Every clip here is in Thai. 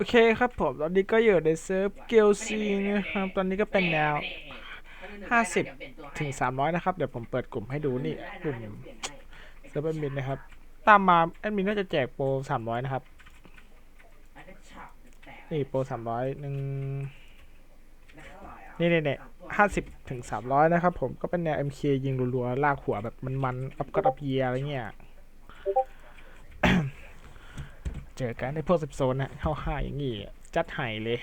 โอเคครับผม ตอนนี้ก็อยู่ในเซิร์ฟเกลซีนะครับ ตอนนี้ก็เป็นแนว 50 ถึง 300 นะครับ เดี๋ยวผมเปิดกลุ่มให้ดูนี่กลุ่มเซิร์ฟแอดมินนะครับ ตามมาแอดมินน่าจะแจกโปร 300 นะครับ นี่โปร 300หนึ่งนี่เนี่นี่ห้าสิบถึงสามร้อยนะครับผมก็เป็นแนว MK ยิงรัวๆ ลากหัวแบบมันๆอัพก็อัพเยียอะไรเงี้ย เจอกันในพวกสิบโซนนะเข้าห้าอย่างงี้จัดไห่เลย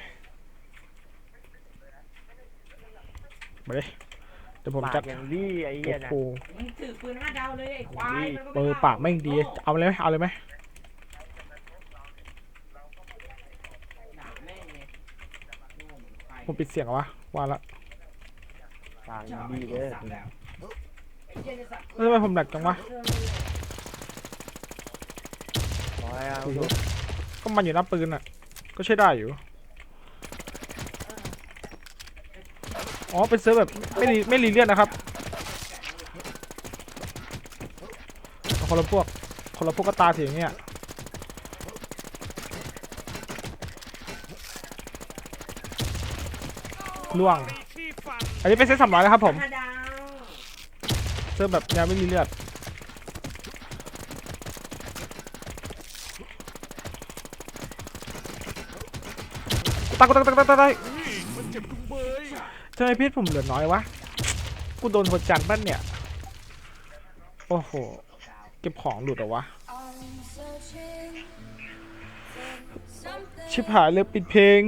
มาเลยเดี๋ยวผมปากจัดอย่างดีไอ้เหี้ยโอ้นะโหมึงถือปืนห้าดาวเลยไอ้ควายนี่มันเออปากแม่งดีเอาเลยไหมเอาเลยไหมด่าแม่งเลยโง่เหมือนควายผมปิดเสียงเหรอวะว่าละปากอย่างดีเลยสัตว์แล้วไอ้เหี้ยเนี่ยสัตว์แล้วทำไมผมหนักจังวะร้อยเอา ก็มันอยู่หน้าปืนอะ ก็ใช้ได้อยู่ อ๋อ เป็นเซิร์ฟแบบไม่รีไม่รีเลียนนะครับคนละพวก คนละพวกก็ตาสีอย่างเงี้ยล่วง อันนี้เป็นเซตสามร้อยนะครับผมเซิร์ฟแบบแนวไม่รีเลือดายกูตายกูตายกูตายกูตายทำไมพีชผมเหลือน้อยวะ กูโดนหัวจันทร์บ้านเนี่ย โอ้โห เก็บของหลุดเหรอวะ ชิบหายเลยปิดเพลง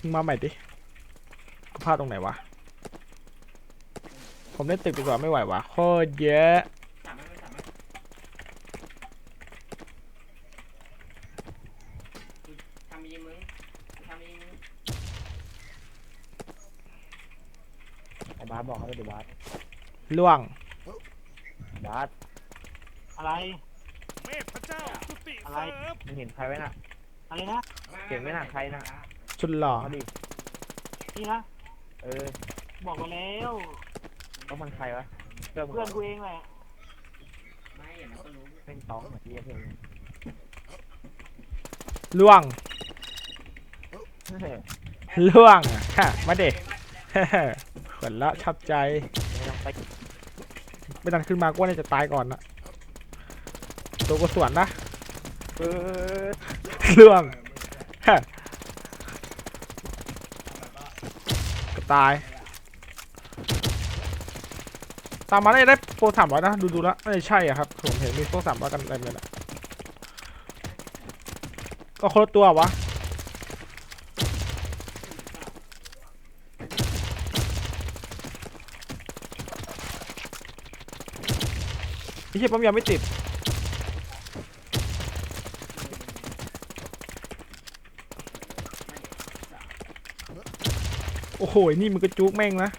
มึงมาใหม่ดิ กูพลาดตรงไหนวะ ผมเล่นตึกดีกว่าไม่ไหววะโคตรเยอะ สามารถไม่สามารถทำยิงมึงทำยิงมึง ไอ้ บาสบอกเขาไปดิบาสล่วงบาสอะไร เมธพระเจ้าจุติอะไร เสิร์ฟมึงเห็นใครไว้น่ะอะไรนะเก่งไหมน่ะใครน่ะชุดหล่อเขาดินี่นะเออบอกมาแล้วต้องมันใครวะเพื่อนเพื่อนกูเองแหละไม่อย่างนั้นก็รู้เป็นตองเหมือนที่เพลงล่วงเฮ้ยล่วงฮะมาเด็ก ขนละชับใจไม่ต้องไปไม่ดันขึ้นมาก็น่าจะตายก่อนนะตัวก็สวนนะเออล่วงฮะก็ตาย ตามมาได้ได้โปรสามร้อยนะ ดูดูแล้วไม่ใช่อะครับ ผมเห็นมีโปรสามร้อยกันเต็มเลยนะก็คนละตัววะ ไม่ใช่ปั๊มยาไม่ติด โอ้โห นี่มันก็จุกแม่งนะ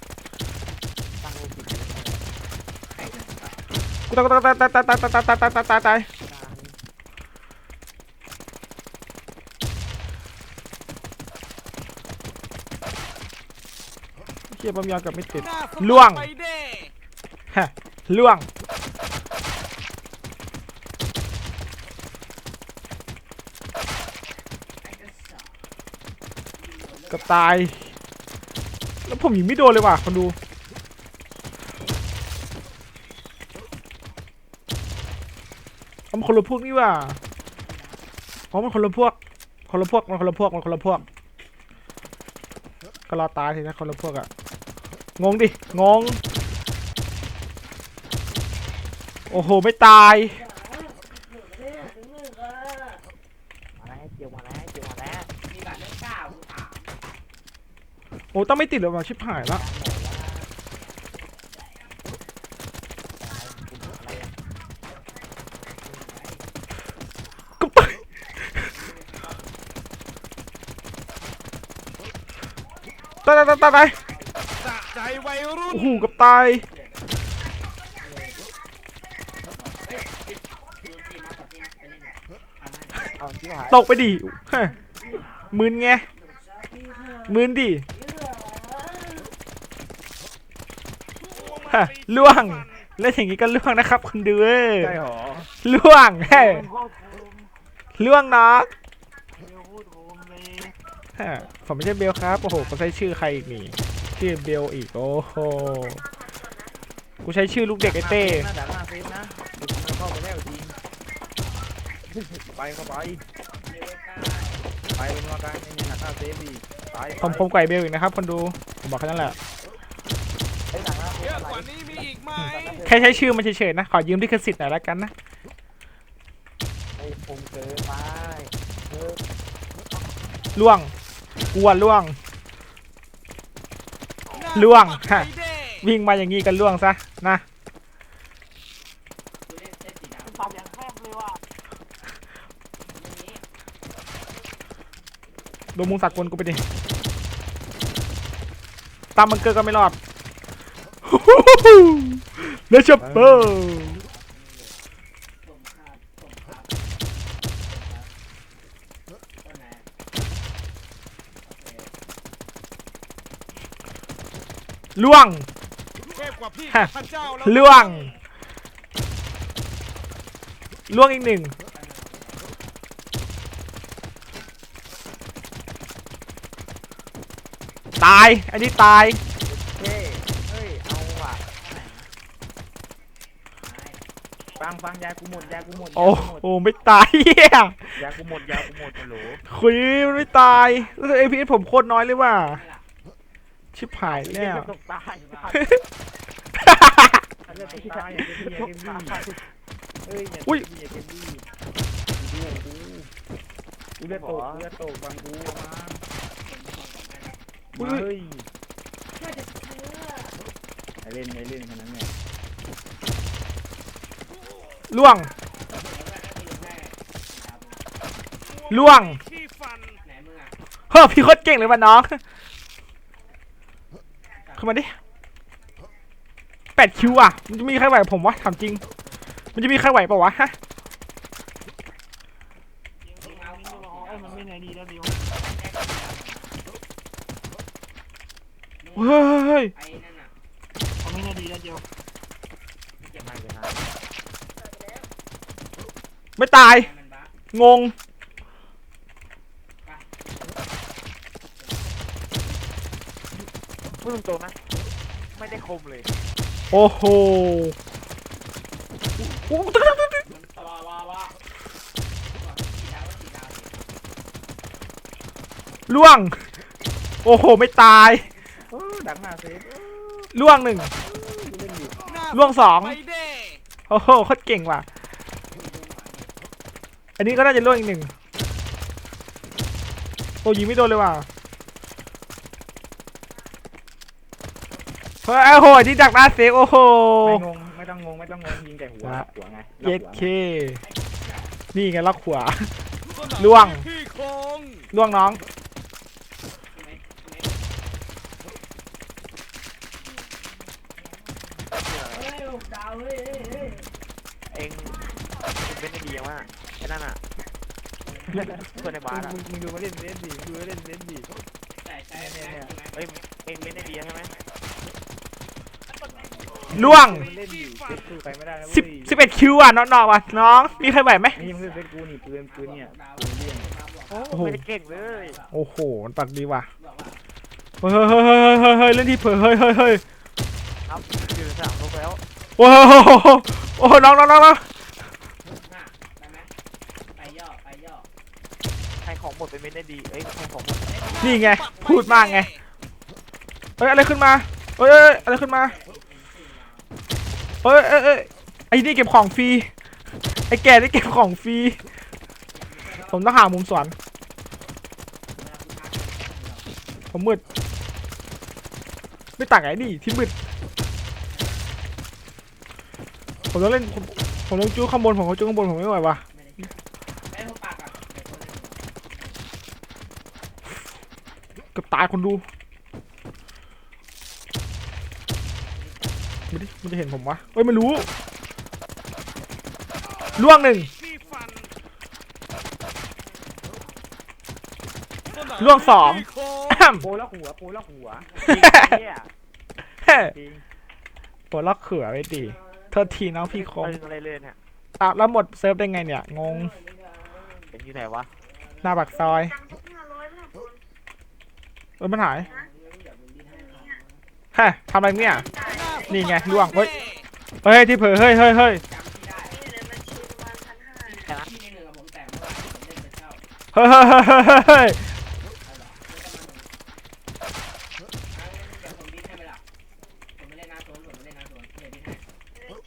กูตายกูตายตายตายตายตายตายตายตายตายตายตายเฮียปั๊มยากับไม่ติดล่วงฮะล่วง ตาย แล้วผมยิงไม่โดนเลยว่ะคนดูเอามันคนละพวกนี่ว่ะอ๋อมันคนละพวก คนละพวก มันคนละพวก มันคนละพวก ก็รอตายทีนะคนละพวกอะงงดิ งง โอ้โห ไม่ตาย โอ้ต้องไม่ติดหรอวะชิบหายละก็ไปตายตายตายตายสะใวัยรุ่นโอ้กับตายตกไปดิมึนไงมึนดิ ล่วงฟันเล่นอย่างนี้ก็ล่วงนะครับคุณดูเอ้ยใช่หรอล่วงเฮ้ยเป็นโคตรโคมล่วงน็อกเบลพูดโคมเลยฮะผมไม่ใช่เบลครับ โอ้โหกูใช้ชื่อใครอีกนี่ ชื่อเบลอีก โอ้โห กูใช้ชื่อลูกเด็กไอเต้นะดักหน้าเซฟนะเดี๋ยวมันเข้าไปแล้วจริงไปเข้าไปเลเวลเก้าไปเป็นว่าการนี่ดักหน้าเซฟดีไปผมผมไก่เบลอีกนะครับคนดู ผมบอกแค่นั้นแหละไอ้ดักหน้า เซเยฟอะอะไรกว่านี้มีอีกไหมแค่ใช้ชื่อมันเฉยๆนะ ขอยืมลิขสิทธิ์หน่อยแล้วกันนะ ไอ้ผมเกินไปเออล่วงกลัวล่วง ล่วงฮะ วิ่งมาอย่างงี้กันล่วงซะนะกูเล่นเซตสีดำเป็นปากอย่างแคบเลยว่ะอย่างนี้ดูมุงสักกลกูไปดิตามมังเกอร์ก็ไม่รอด เลชเปอร์ล่วงเทพกว่าพี่พระเจ้าแล้วล่วงล่วงอีกหนึ่งตาย อันนี้ตาย เฮ้ยเฮ้ยเอาว่ะ ฟังฟังยากูหมดยากูหมดยาโอ้กูหมดโหไม่ตายเหี้ยยากูหมดยากูหมดฮัลโหลคุยมันไม่ตายแล้วเอพีเอสผมโคตรน้อยเลยว่ะชิบหายแล้วตกตายเลือดตกตายอย่างเงี้ยเกมบี้เอ้ยอย่าอุ้ยอย่าเกมบี้ดูกูกูเลือดตกเลือดตกฟังกูมาอุ้ยเฮ้ยไอเล่นไอเล่นแค่นั้นไง ล่วง ล่วงเฮ้อพี่โคตรเก่งเลยว่ะน้องเข้ามาดิแปดคิวอะ มันจะมีใครไหวผมวะถามจริง มันจะมีใครไหวปล่าวะฮะเฮ้ยไม่นดีแล้วดิวเฮ้ยไอ้นั่นอะมันไม่ไหนดีแล้วเดียว เก็บมาเก็บมา ไม่ตายไอ้มันบ้างง พูดตรงๆนะ ไม่ได้คมเลยโอ้โหมันว้าว้าว้าสีดาวสีดาวล่วง โอ้โห ไม่ตาย เออดักหน้าเซฟล่วงหนึ่งกูเล่นอยู่หน้าล่วงสอง ไปเด้ โอ้โหโคตรเก่งว่ะ อันนี้ก็น่าจะล่วงอีกหนึ่งโอ้ยิงไม่โดนเลยว่ะเฮ้ยโอ้โหนี่ดักหน้าเซฟโอ้โห ไม่งงไม่ต้องงงไม่ต้องงงยิงแต่หัวละหัวไงเย็ดเคนี่ไงล็อกขวาสนามล่วงพี่โคงล่วงน้อง เฮ้ยดาวเฮ้ยเฮ้ยเฮ้ย เองเป็นได้ดียังว่าแค่นั้นอะ คนในบ้านอะมึงมึงดูมาเล่นเล่นดีดูมาเล่นเล่นดีใช่ใช่ใช่ใช่ไหมเอ้ยเองเล่นได้ดีใช่ไหมล่วงเล่นดีเล่นสู้ไปไม่ได้นะสิบสิบเอ็ดคิวอะน้องๆว่ะน้องมีใครไหวไหมนี่มึงเป็นกูนี่ปืนปืนเนี่ยดาวปืนเลี่ยงโอ้โหไม่ได้เก่งเลยโอ้โหมันปักดีว่ะบอกว่าเฮ้ยเฮ้ยเฮ้ยเฮ้ยเฮ้ยเล่นที่เผลอเฮ้ยเฮ้ยเฮ้ยครับอยู่ในสนามลงแล้วโอ้โหโอ้โหน้องน้องน้องน้อง น่ะได้ไหมไปย่อไปย่อ ใคร ของหมดเป็นเม็ดได้ดีเอ้ยใครของหมดนี่ไงพูดมากไงเอ้ยอะไรขึ้นมาเอ้ยเอ้ยเอ้ยอะไรขึ้นมาเอ้ยเอ้ยเอ้ยไอ้นี่เก็บของฟรีไอ้แก่นี่เก็บของฟรีผมต้องหามุมสวนผมมืดไม่ต่างไอ้นี่ที่มืดผมต้องเล่นผมผมต้องจู้ข้างบนผมก็จู้ข้างบนผมไม่ไหวว่ะ ไอ้พวกปากอะเดี๋ยวคนนึง เกื อบตายคนดูมันดิมันจะเห็นผมวะเอ้ยไม่รู้ล่วงหนึ่งขี้ฟันล่วงสองพี่โคงแอมโปแล้วหัวโปแล้วหัวเนี่ยเฮ้ยจริงปวดล็อกเขือไว้ดีทษทีน้องพี่คมตึงอะไรเลยเนี่ยอ้าวแล้วหมดเซิร์ฟได้ไงเนี่ย งง เป็นอยู่ไหนวะ หน้าปากซอย เออมันหายฮะทำอะไรเนี่ย นี่ไงล่วงเฮ้ย เฮ้ยที่เผลอเฮ้ยเฮ้ยเฮ้ยเฮ้ยเฮ้ยเฮ้ยเฮ้ยเฮ้ย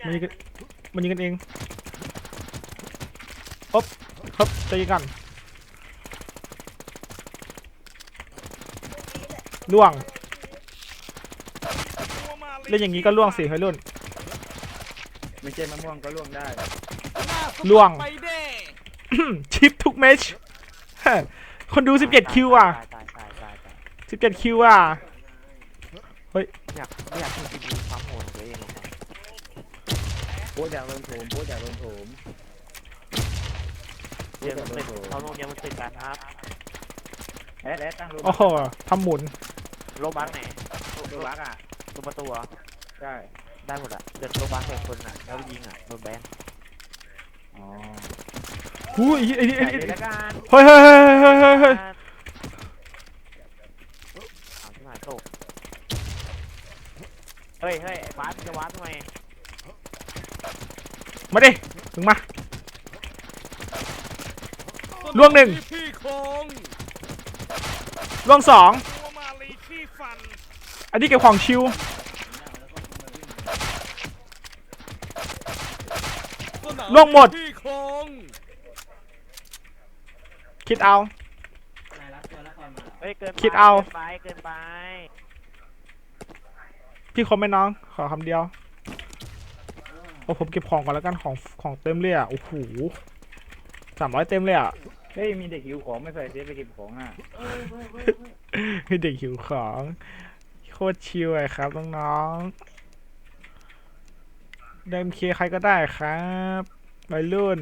มันยิงกันมันยิงกันเองอ๊บครับใจเย็นกัน ล่วง เล่นอย่างนี้ก็ล่วงสิเฮ้ยรุ่น ไม่ใช่มะม่วงก็ล่วงได้ ล่วง ไปเด้ชิปทุกเมชฮะคนดู 17 คิวอะ ตายตายตายตาย17 คิวอะ อยากไม่อยากให้จริงๆความโหดของตัวเองหรอกโป๊ะอยากโดนโถมโป๊ะอยากโดนโถมเดี๋ยวมันติดเขาโรงเรียนมันติดกันครับแอดแอดตั้งรูโอ้โหทำหมุน โลบัสไหนดูรักอะตัวประตูเหรอใช่ได้หมดอะเดินโลบัสเป็นคนอะแล้วยิงอะโดนแบนอ๋อหูยไอ้นี่ไอ้ใส่นี่เลยละกันเฮ้ยเฮ้ยเฮ้ยเฮ้ยเฮ้ยเฮ้ยเอาที่ไหนตกเฮ้ยเฮ้ยไอ้บาสจะวัดทำไมมาดิถึงมาล่วงหนึ่งพี่โคงล่วงสองตัวมาลีขี้ฟัน อันนี้เก็บของชิวสนามล่วงหมดพี่โคงคิดเอานายรับตัวละครมาเฮ้ยเกินไปคิดเอา กินไปเกินไปพี่คมไหมน้อง ขอคำเดียวโอ้ผมเก็บของก่อนแล้วกันของของเต็มเลยอะโอ้โหสามร้อยเต็มเลยอะ เฮ้ยมีเด็กหิวของไม่ใส่เซฟไปเก็บของอะมีเด็กหิวของโคตรชิวเลยครับน้องๆเดิมเคใครก็ได้ครับวัยรุ่น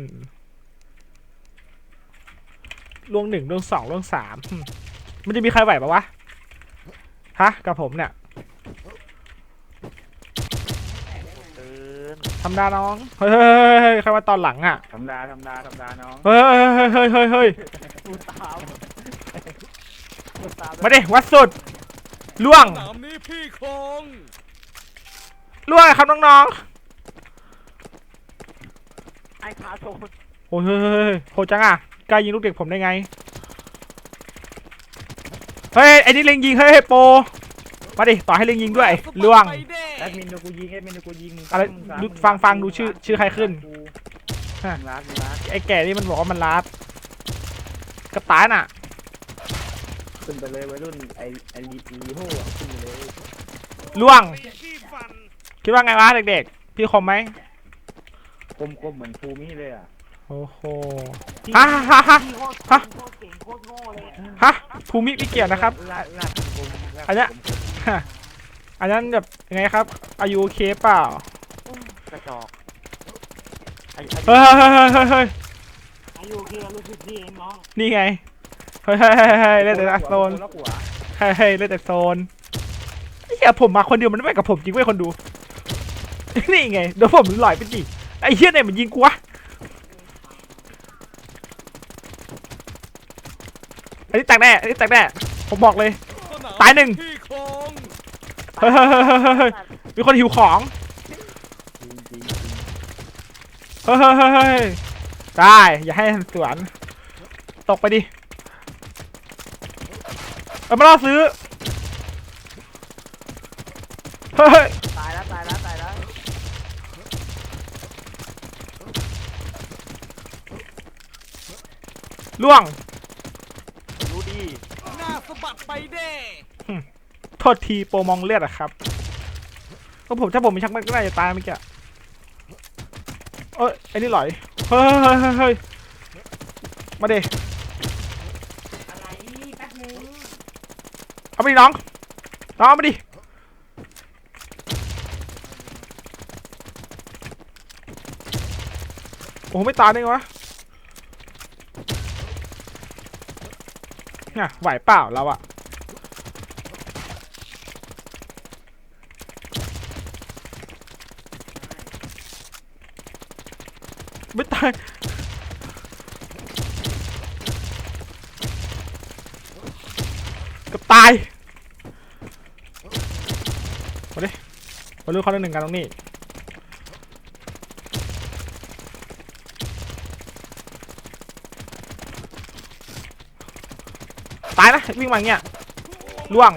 ล่วงหนึ่งล่วงสองล่วงสามหึมันจะมีใครไหวปะวะ ฮะ กับผมเนี่ยตื่นธรรมดาน้อง เฮ้ยเฮ้ยเฮ้ยเฮ้ยใครมาตอนหลังอะธรรมดาธรรมดาธรรมดาน้องเฮ้ยเฮ้ยเฮ้ยเฮ้ยเฮ้ยเฮ้ยพูดตามพูดตามมาดิวัดสุด ล่วงสนามนี้พี่โคงล่วงครับน้องไอ้ขาโชว์ๆโอ้ยเฮ้ยเฮ้ยเฮ้ยโหดจังอะกล้ายิงลูกเด็กผมได้ไง เฮ้ยไอ้นี่เล็งยิงเฮ้ยเฮ้ยโปรมาดิต่อให้เล็งยิงด้วยล่วง ไปเด้แอดมินดูกูยิงแอดมินดูกูยิงอะไรดูฟังฟังดูชื่อชื่อใครขึ้น ฮะรักรักไอ้แก่นี่มันบอกว่ามันลัดกระตายน่ะ ขึ้นไปเลยวัยรุ่นไอไอลีลีโฮอะขึ้นไปเลยล่วงลีขี้ฟันคิดว่าไงวะเด็กๆ พี่คมไหมกลมๆเหมือนภูมิเลยอะโอ้โหฮะฮะฮะพี่โคตรฮะโคตรเก่งโคตรโง่เลยฮะภูมิไม่เกี่ยวนะครับ ลาดลาดกลมลาดอันเนี้ย กลมฮะอันนั้นแบบยังไงครับอายุโอเคเปล่ากระจอกไอ้เฮ้ยเฮ้ยเฮ้ยเฮ้ยเฮ้ยอายุเคียรู้สึกดีเองน้องนี่ไง เฮ้ยเฮ้ยเฮ้ยเฮ้ยเล่นแต่โซนล็อกหัวเฮ้ยเฮ้ยเล่นแต่โซนไอ้เหี้ยผมมาคนเดียวมันไม่กับผมจริงเว้ยคนดู นี่ไงเดี๋ยวผมหลอยไปจีไอ้เหี้ยไหนมันยิงกูวะอันนี้แตกแน่อันนี้แตกแน่ผมบอกเลยสนามตายหนึ่งพี่โคงเฮ้ยเฮ้ยเฮ้ยเฮ้ยเฮ้ยเฮ้ยมีคนหิวของจริงจริงเฮ้ยเฮ้ยเฮ้ยเฮ้ยได้อย่าให้สวนตกไปดิ เอามาล่อซื้อเฮ้ยเฮ้ย ตายแล้วตายแล้วตายแล้วล่วง รู้ดีหน้าสะบัดไปเด้โทษทีโปรมองเลือดอะครับก็ผมถ้าผมมีชักมันก็น่าจะตายเมื่อกี้อะเอ้ยไอ้นี่หลอย เฮ้ยเฮ้ยเฮ้ยเฮ้ยมาเด อะไรแป๊บนึง เอามาดิน้อง น้องเอามาดิ โอ้โหไม่ตายได้ไงวะเนี่ยไหวเปล่าเราอะไม่ตาย กับตายมาดิมาลุ้นเขาเรื่หนึ่งกันตรงนี้ตายนะวิ่งมาอย่างเงี้ยล่วง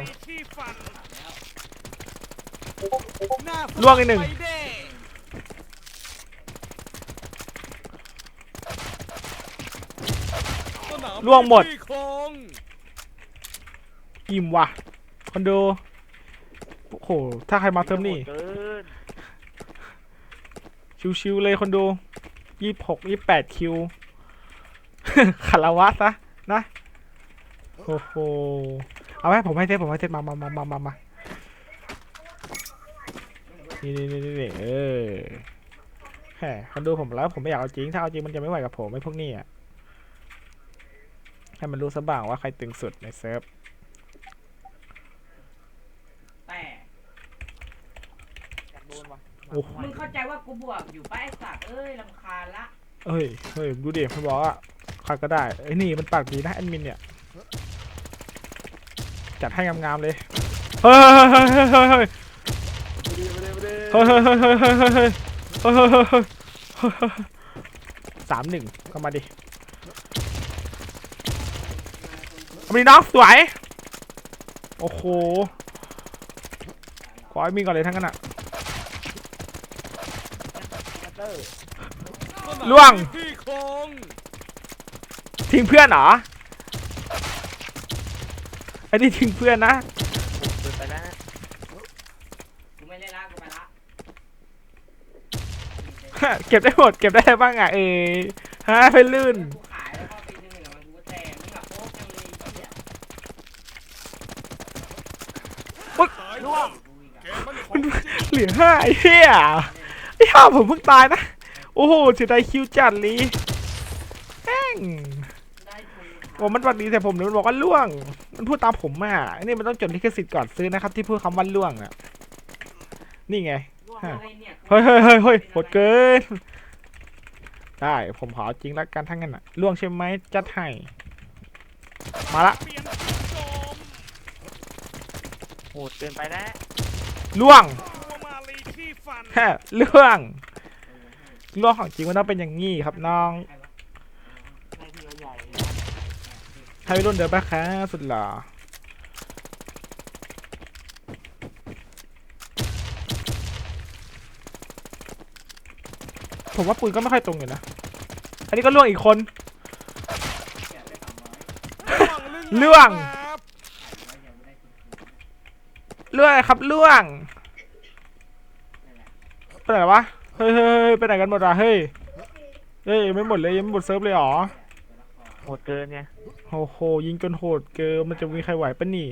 ล่วงอีกหนึ่งล่วงหมด อิ่มว่ะคอนโดโอ้โหถ้าใครมาเทอมนี่เกินชิวๆเลยคอนโดยี่หกยี่แปดคิวคาราวะซะนะโอ้โหเอาไหมผมให้เทสผมให้เทสมามามามามามานี่นี่นี่นี่เออแหมคอนโดผมแล้วผมไม่อยากเอาจริง ถ้าเอาจริงมันจะไม่ไหวกับผมไอ้พวกนี้อะให้มันรู้ซะบ้างว่าใครตึงสุดในเซิร์ฟ แต่ อยาก โดนว่ะโอ้โหมึงเข้าใจว่ากูบวกอยู่ป้าไอ้สัตว์เอ้ยลำคาญละเฮ้ยเฮ้ยดูดิมันบอกว่าใครก็ได้ไอ้นี่มันปากดีนะแอดมินเนี่ย จัดให้งามๆเลยเฮ้ยเฮ้ยเฮ้ยเฮ้ยเฮ้ยเฮ้ยเฮ้ยเฮ้ยเฮ้ยเฮ้ยเฮ้ยเฮ้ยเฮ้ยเฮ้ยเฮ้ยเฮ้ยเฮ้ยสามหนึ่งก็มาดิเอามาดิน้องสวย โอ้โหขอให้มีก่อนเลยทั้งนั้นอะ สนาม ล่วง ที่โครงทิ้งเพื่อนเหรอไอ้นี่ทิ้งเพื่อนนะเกินไปแล้วนะกูไม่เล่นละกูไปละเก็บได้หมด เก็บได้บ้างอะเออฮะไปลื่น กูขายแล้วก็ปีหนึ่งกับมันกูแต่มึงกับโป๊กจังเลยไอ้เหี้ยตายล่วงกูอีกเกอะมมันของจริงเหลือห้าไอ้เหี้ยไอ้ห่าผมเพิ่งตายนะ โอ้โหเสียดายคิวจัดลีแม่งได้ทุนโอ้มันวันดีแต่ผมเนี่ยมันบอกว่าล่วง มันพูดตามผมอะไอ้นี่มันต้องจดลิขสิทธิ์ก่อนซื้อนะครับ ที่พูดคำว่าล่วงอะ นี่ไงฮะอะไรเนี่ยเฮ้ยเฮ้ยเฮ้ยเฮ้ยโหดเกิน ได้ผมขอจริงแล้วกันทั้งนั้นอะล่วงใช่ไหมจัดให้ มาละเปลี่ยนจุดโจมโหดเกินไปแล้วล่วงตัวมาลีที่ฟันแค่ล่วง ล่วงของจริงมันต้องเป็นอย่างงี้ครับน้องในที่ใหญ่ให้รุ่นเดินไปค่ะสุดหล่อผมว่าปืนก็ไม่ค่อยตรงอยู่นะ อันนี้ก็ล่วงอีกคนล่วงล่วงครับล่วงไปไหนวะ เฮ้ยเฮ้ยเฮ้ยไปไหนกันหมดอะเฮ้ยเฮ้ยยังไม่หมดเลยยังไม่หมดเซิร์ฟเลยเหรอโหดเกินไงโอ้โหยิงจนโหดเกินมันจะมีใครไหวปะนี่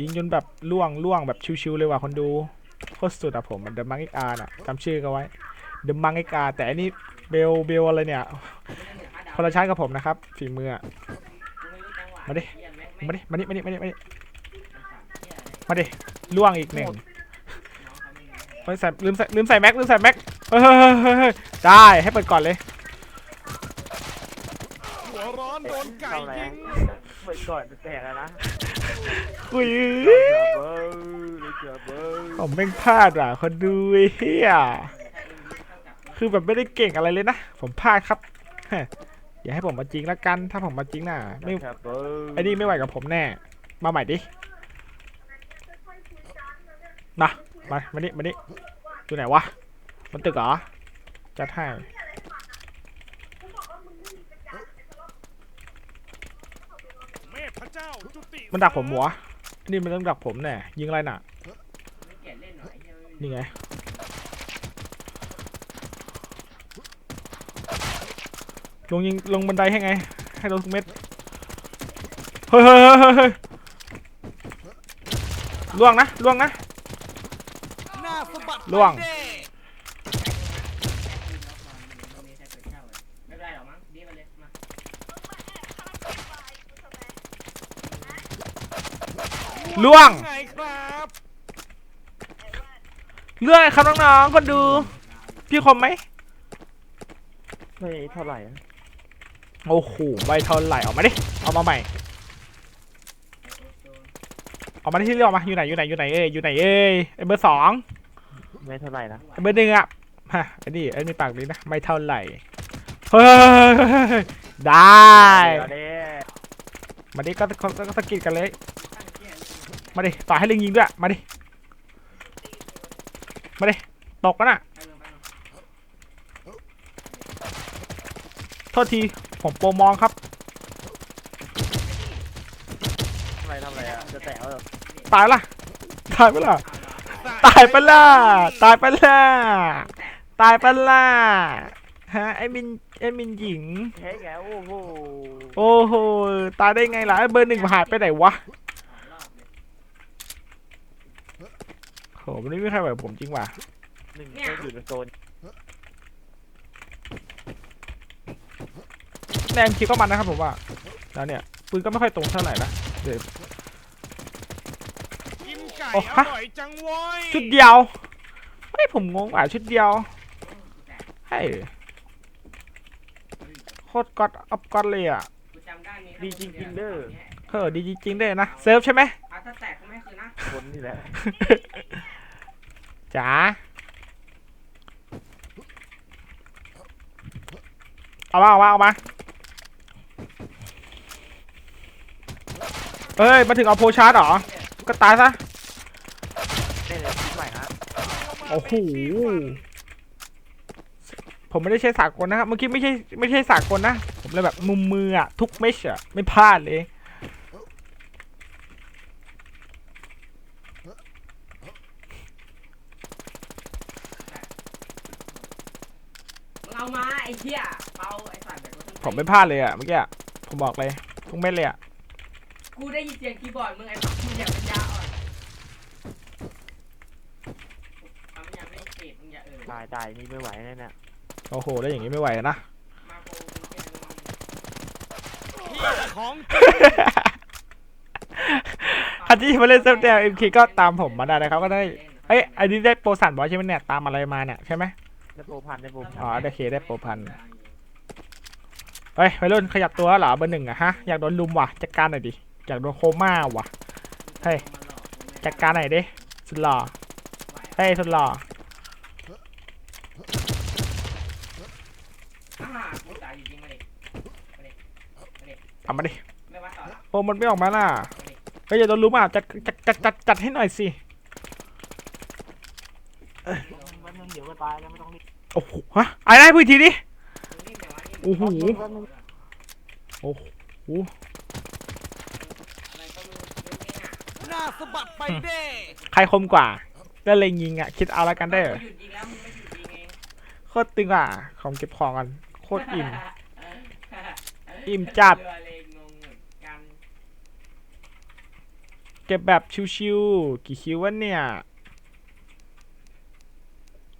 ยิงจนแบบล่วงล่วงแบบชิวๆเลยว่ะคนดูโคตรสุดอะผมมันเดอะมังอีกอาร์น่ะจำชื่อกันไว้เดอะมังอีกอาร์แต่อันนี้เบลเบลอะไรเนี่ยคนละชั้นกับผมนะครับฝีมืออะมาดิมาดิมาดิมาดิมาดิมาดิ มาดิล่วงอีกหนึ่งเฮ้ยใส่ลืมใส่ลืมใส่แม็กลืมใส่แม็กเฮ้ยเฮ้ยเฮ้ยเฮ้ยเฮ้ยได้ให้เปิดก่อนเลย หัวร้อนโดนไก่เข้าแล้ยิวงไปก่อนจะแตกแล้วนะคุยเบิร์ดเจอเบิร์ดผมแม่งพลาดอะคนดูไอ้เฮียคือแบบไม่ได้เก่งอะไรเลยนะ ผมพลาดครับฮะอย่าให้ผมมาจริงแล้วกัน ถ้าผมมาจริงน่ะไม่เจอเบิร์ดไอ้นี่ไม่ไหวกับผมแน่ มาใหม่ดิ นะมามานี่มานี่อยู่ไหนวะมันตึกเหรอจัดให้เมธพระเจ้าจุติมันดักผมหัวไอ้นี่มันต้องดักผมแน่ยิงอะไรน่ะนี่ไงลงยิงลงบันไดให้ไง ให้โดนทุกเม็ดเฮ้ยเฮ้ยเฮ้ยเฮ้ยเฮ้ยล่วงนะล่วงนะหน้าสะบัด ล่วงไปเด้ไม่เป็นไรหรอกมั้งดีมาเลยมาล่วง ไงครับเรื่องอะไรครับน้องๆคนดู พี่คมไหม ไม่เท่าไหร่อะโอ้โหใบเท่าไหร่ออกมาดิ เอามาใหม่ ออกมาที่เรื่องออกมาอยู่ไหนอยู่ไหนอยู่ไหนเอ้ยอยู่ไหนเอ้ยไอเบอร์สอง ไม่เท่าไหร่นะไอเบอร์หนึ่งอะฮะไอ้นี่ไอ้มีปากนี้นะไม่เท่าไหร่เฮ้ยได้เอาด้มาดิก็ก็ก็ก็สะกิดกันเลยมาดิต่อให้ลิงยิงด้วยมาดิมาดิตกกันอะโทษทีผมโปรมองครับทำอะไรทำอะไรอะจะแตกแล้วเหรอตายละตายไปละ ตายไปละตายไปละตายไปละฮะไอ้มินไอ้มินหญิงเฮ้ยแกโอ้โหโอ้โหตายได้ไงล่ะไอ้เบอร์หนึ่งหายไปไหนวะโหมันไม่มีใครแบบผมจริงว่ะหนึ่งก็อยู่ในโซนแนมคิวก็มันนะครับผมว่าแล้วเนี่ยปืนก็ไม่ค่อยตรงเท่าไหร่นะเดี๋ยวกินไก่ โอ้อฮะร่อยจังเว้ยชุดเดียวเฮ้ยผมงงอะชุดเดียวเฮ้ยโคตรก๊อตอัพก๊อตเลยอะดีจริงๆเด้อเออดีจริงๆด้วยนะเซิร์ฟใช่ไหมถ้าแตกก็ไม่คืนนะคนนี่แหละจ๋าเอามาเอามาเอามาเอ้ยมาถึงเอาโพชาร์ดเหรอ ก็ตายซะ นี่เลยคิดใหม่ฮะ โอ้โหผมไม่ได้ใช้สากลนะครับเมื่อกี้ไม่ใช่ไม่ใช่สากลนะ ผมเลยแบบมุมมืออะทุกเมชอะไม่พลาดเลยมึงเอามาไอ้เหี้ยเปาไอ้สัตว์แบบผมไม่พลาดเลยอะเมื่อกี้อะผมบอกเลยทุกเม็ดเลยอะกูได้ยินเสียงคีย์บอร์ดมึงไอ้สัตว์มึงอย่าเป็นยาอ่อนทำอย่าไม่เกตมึงอย่าเออ ตายตายนี่ไม่ไหวแน่เนี่ยโอ้โหแล้วอย่างนี้ไม่ไหวนะมาโกงเป็นแค่น้องของคันที่มาเล่นเซิร์ฟแนวเอ็มเคก็ตามผมมาได้นะครับก็ได้เอ้ยอันนี้ได้โปรสันบอสใช่ไหมเนี่ยตามอะไรมาเนี่ยใช่ไหมได้โปรพันได้โปรพันอ๋อได้เคได้โปรพันเฮ้ยไปรุ่นขยับตัวเหรอเบอร์หนึ่งอะฮะอยากโดนลุมว่ะจัดการหน่อยดิอยากโดนโคม่าว่ะเฮ้ยจัดการหน่อยดิสุดหล่อเฮ้ยสุดหล่ออ่ากูตายจริงๆมาดิมาดิมาดิ เอามาดิไม่ว่าต่อละโอ้มันไม่ออกมาล่ะเฮ้ยอย่าโดนลุมอะจัดจัดจัดจัดจัดให้หน่อยสิวันนึงเดี๋ยวก็ตายแล้วไม่ต้องรีบโอ้โหฮะอะไรนะพูดอีกทีดิมึงรีบแต่ว่านี่โอ้โหวันนึงโอ้โหอะไรก็ไม่รู้มึงไม่น่ะหน้าสะบัดไปเด้ใครคมกว่าก็เลยยิงอะ คิดเอาละกันเด้อกูหยุดยิงแล้วมึงไม่หยุดยิงเองโคตรตึงอะ ของเก็บของกัน โคตรอิ่ม อิ่มจัด เรือเลยงงเหมือนกัน เก็บแบบชิวๆกี่คิววะเนี่ย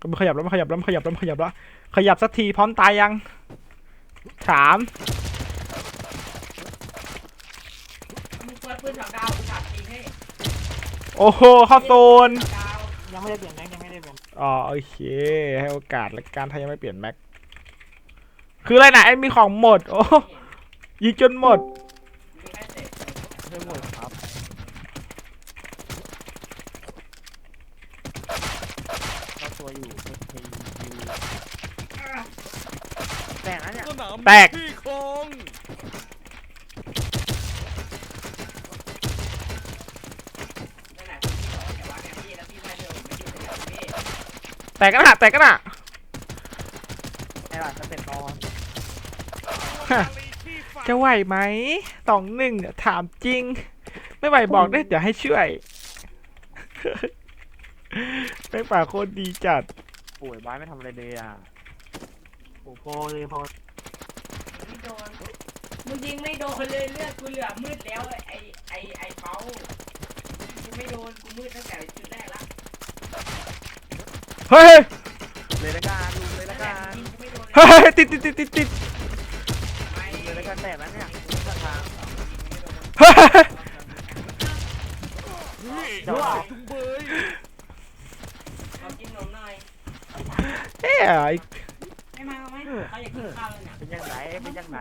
ก็ไม่ขยับแล้วไม่ขยับแล้วไม่ขยับแล้วไม่ขยับแล้วขยับสักทีพร้อมตายยังสามมึงเปิดปืนสองดาวกูถามจริงให้โอ้โหเข้าโซนสองดาวยังไม่ได้เปลี่ยนแม็กยังไม่ได้เปลี่ยนอ๋อโอเคให้โอกาสและการถ้ายังไม่เปลี่ยนแม็กคืออะไรนะไอ้มีของหมดโอ้ยิงจนหมด มีแค่เศษ ไม่หมดครับเข้าตัวอยู่เป็นทียูแต่งนะเนี่ย สนาม แตก ที่โครงนั่นแหละที่บอกว่าแต่ว่าเนี่ยพี่แล้วพี่ไม่เดินไม่หยุดเลยพี่แตกกันอะแตกกันอะไอ้หลังสเต็ปนอนมาลีที่ฟันจะไหวไหมสองหนึ่งเนี่ยถามจริง ไม่ไหวบอกได้เดี๋ยวให้ช่วยไม่ป่าโคตรดีจัด ป่วยบ้านไม่ทำอะไรเลยอะ โอ้โหเลยพอไม่โดน มึงยิงไม่โดนเลยเลือดกูเหลือมืดแล้วไอ้ไอ้ไอ้เปากูไม่โดนกูมืดตั้งแต่จุดแรกละเฮ้ยเลยละกันดูเลยนั่ละนแหละกันยิงกูไม่โดนเลยเฮ้ยติดติดติดติดติดไม่เลยละกันแตกแล้วเนี่ยท่าทางเฮ้ยนี่เดี๋ยวจุงเบยเอาจิ้มหน่อยไอ้ไม่มาไหมเขาอยากกินข้าวเลยเนี่ยเป็นยังไงเป็นยังไง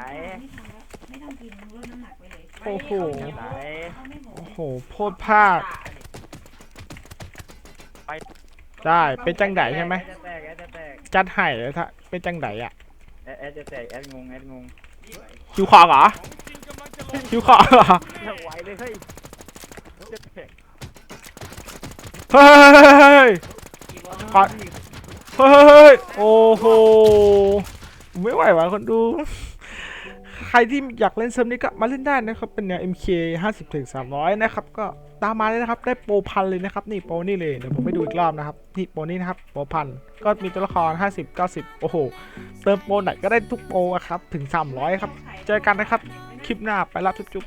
ไม่ต้องกินลดน้ำหนักไปเลยโอ้โหยังไงเขาไม่หมดโอ้โหโพดพลาดได้เป็นจังไดใช่ไหมแอดจะแตกแอดจะแตกจัดให้เลยถ้าเป็นจังไดอะแอดแอดจะแตกแอดงงแอดงงคิวของเหรอจริงกำลังจะลงคิวของเหรอยังไหวเลยเฮ้ยจะแตกเฮ้ยกี่วะขอ เฮ้ยโอ้โหไม่ไหวว่ะคนดูใค รที่อยากเล่นเซิร์ฟนี้ก็มาเล่นได้นะครับ เป็นแนว MK 50ถึง300 นะครับ ก็ตามมาเลยนะครับ ได้โปรพันเลยนะครับ นี่โปรนี่เลย เดี๋ยวผมไปดูอีกรอบนะครับนี่โปรนี่นะครับ โปรพัน ก็มีตัวละคร 50 90 โอ้โห เติมโปรไหนก็ได้ทุกโปรอะครับ ถึง 300 ครับ เจอกันนะครับ คลิปหน้าไปรับจุ๊บ